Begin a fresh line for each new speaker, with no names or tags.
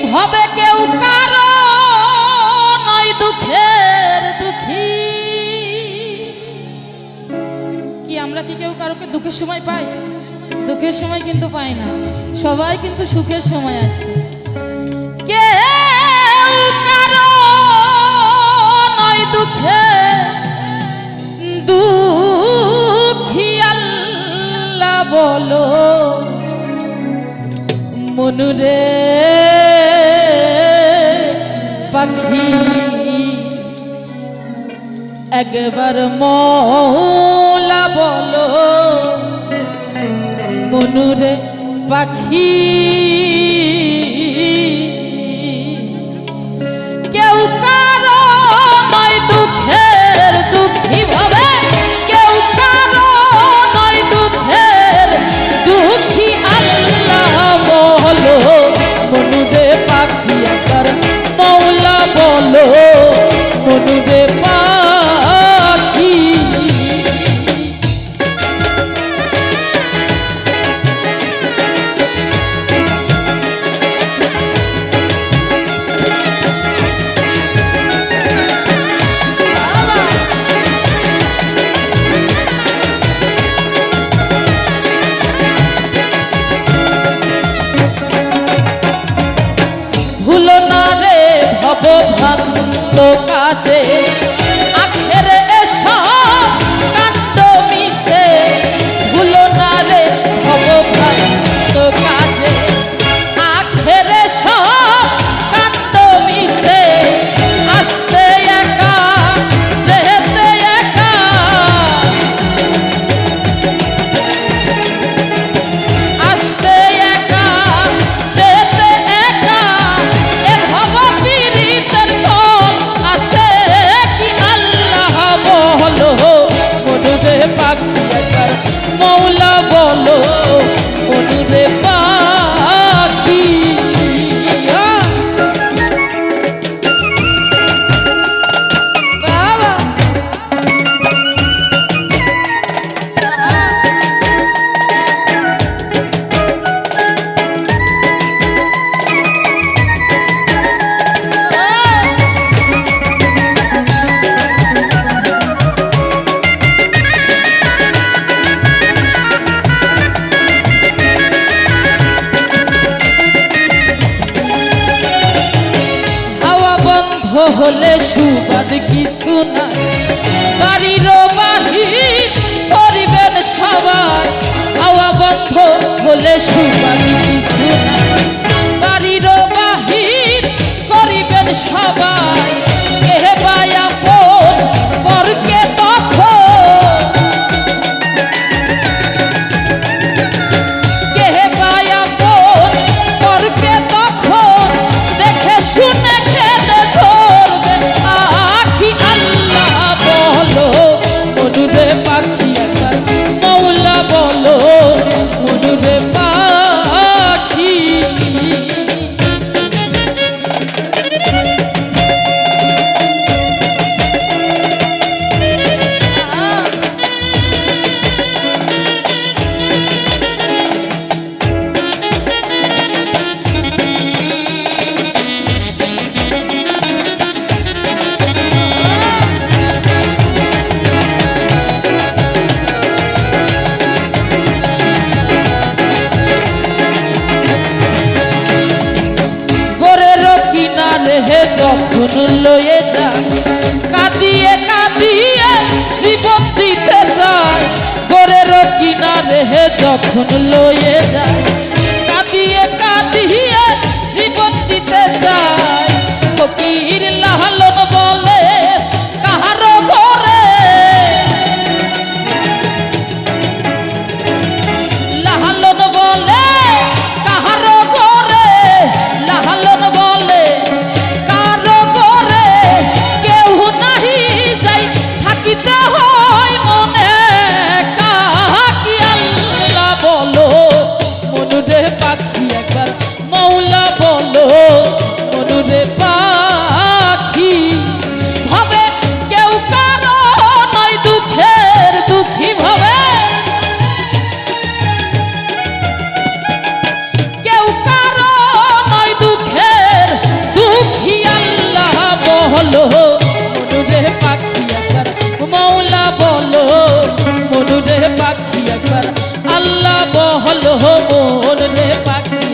হবে কেউ কারও, নয় দুঃখের দুঃখী। কি আমরা কি কেউ কারোকে দুঃখের সময় পাই? দুঃখের সময় কিন্তু পাই না। সবাই কিন্তু সুখের সময় আসে। কেউ কারও, নয় দুঃখের দুঃখী আল্লাহ বলো। মনুরে পাখি। একবার মৌলা বলো মনুরে পাখি। কাজে হলে সুবাদ কিছু না বাড়ির বাহির করিবেন সবাই হাওয়া বন্ধ হলে সুবাদ যখন লয়ে যায় কাঁদিয়ে কাঁদিয়ে জীবন দিতে চায়। গোরের কিনারে যখন লয়ে যায় হলো মন রে পাখি